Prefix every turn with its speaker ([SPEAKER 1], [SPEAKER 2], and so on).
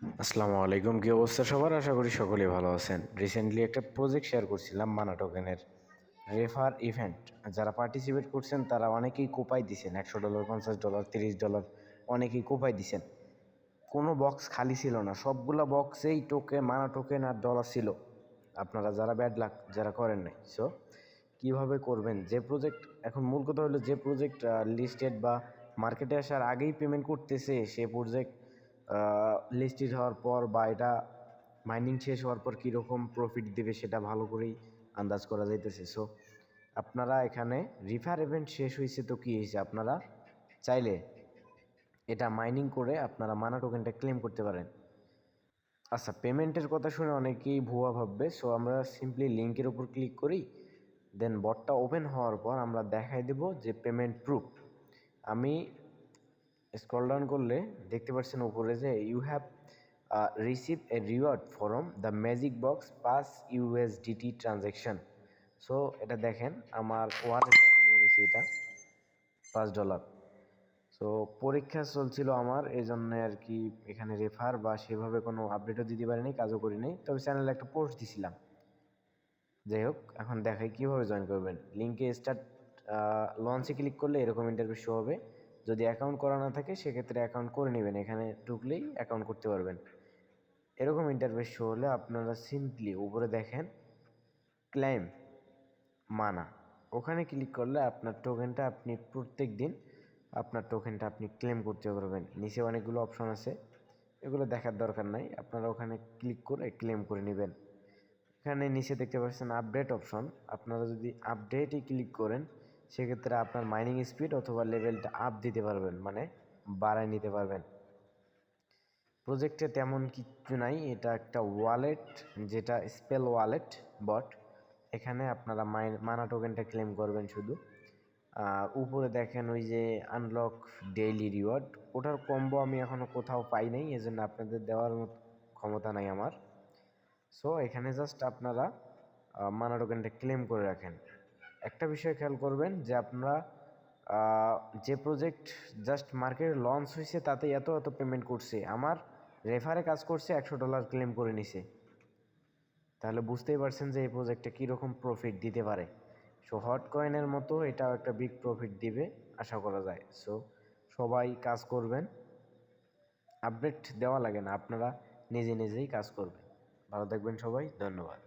[SPEAKER 1] আসসালামু আলাইকুম, কি অবস্থা সবার? আশা করি সকলেই ভালো আছেন। রিসেন্টলি একটা প্রজেক্ট শেয়ার করছিলাম মানা টোকেনের রেফার ইভেন্ট যারা পার্টিসিপেট করছেন, তারা অনেকেই কোপাই দিছেন। একশো ডলার পঞ্চাশ ডলার তিরিশ ডলার অনেকেই কোপাই দিছেন। কোনো বক্স খালি ছিল না। সবগুলা বক্সেই টোকে মানা টোকেন আর ডলার ছিল। আপনারা যারা ব্যাড লাক যারা করেন নাই। সো কীভাবে করবেন? যে প্রজেক্ট এখন মূল কথা হলো যে প্রজেক্ট লিস্টেড বা মার্কেটে আসার আগেই পেমেন্ট করতেছে, সে প্রজেক্ট লিস্টেড হওয়ার পর বা এটা মাইনিং শেষ হওয়ার পর কীরকম প্রফিট দেবে সেটা ভালো করেই আন্দাজ করা যাইতেছে। সো আপনারা এখানে রিফার ইভেন্ট শেষ হয়েছে তো কী হয়েছে আপনারা চাইলে এটা মাইনিং করে আপনারা মানা টোকেনটা ক্লেম করতে পারেন। আচ্ছা পেমেন্টের কথা শুনে অনেকেই ভুয়া ভাববে। সো আমরা সিম্পলি লিঙ্কের উপর ক্লিক করি দেন বটটা ওপেন হওয়ার পর আমরা দেখাই দেব যে পেমেন্ট প্রুফ আমি স্ক্রল ডাউন করলে দেখতে পাচ্ছেন উপরে যে you have receive a reward from the magic box pass USDT transaction so এটা দেখেন, আমার ওয়ালেট এটা, পাঁচ ডলার সো পরীক্ষা চলছিল আমার, এই জন্য আর কি এখানে রেফার বা সেভাবে কোনো আপডেটও দিতে পারিনি, কাজও করিনি। তবে চ্যানেলে একটা পোস্ট দিছিলাম। যাই হোক, এখন দেখাই কীভাবে জয়েন করবেন। লিঙ্কে স্টার্ট লঞ্চে ক্লিক করলে এরকম ইন্টারভিউ শো হবে। যদি অ্যাকাউন্ট করা না থাকে, সেক্ষেত্রে অ্যাকাউন্ট করে নেবেন। এখানে ঢুকলেই অ্যাকাউন্ট করতে পারবেন। এরকম ইন্টারভিউ শো হলে আপনারা সিম্পলি উপরে দেখেন ক্লেম মানা ওখানে ক্লিক করলে আপনার টোকেনটা আপনি প্রত্যেক দিন আপনার টোকেনটা আপনি ক্লেম করতে পারবেন। নিচে অনেকগুলো অপশন আছে, এগুলো দেখার দরকার নাই। আপনারা ওখানে ক্লিক করে ক্লেম করে নেবেন। এখানে নিচে দেখতে পাচ্ছেন আপডেট অপশন আপনারা যদি আপডেটে ক্লিক করেন সেক্ষেত্রে আপনার মাইনিং স্পিড অথবা লেভেলটা আপ দিতে পারবেন মানে বাড়ায় নিতে পারবেন। প্রজেক্টে তেমন কিছু নাই, এটা একটা ওয়ালেট যেটা স্পেল ওয়ালেট বট এখানে আপনারা মানা টোকেনটা ক্লেম করবেন শুধু। আর উপরে দেখেন ওই যে আনলক ডেইলি রিওয়ার্ড ওটার কম্বো আমি এখনও কোথাও পাই নাই, এজন্য আপনাদের দেওয়ার মতো ক্ষমতা নাই আমার। সো এখানে জাস্ট আপনারা মানা টোকেনটা ক্লেম করে রাখেন। একটা বিষয় খেয়াল করবেন যে আপনারা যে প্রজেক্ট জাস্ট মার্কেটে লঞ্চ হয়েছে তাতে এত এত পেমেন্ট করছে। আমার রেফারে কাজ করছে একশো ডলার ক্লেম করে নিছে। তাহলে বুঝতেই পারছেন যে এই প্রজেক্টটা কীরকম প্রফিট দিতে পারে। সো হট কয়েনের মতো এটাও একটা বিগ প্রফিট দিবে, আশা করা যায়। সো সবাই কাজ করবেন। আপডেট দেওয়া লাগে না, আপনারা নিজে নিজেই কাজ করবেন। ভালো থাকবেন সবাই, ধন্যবাদ।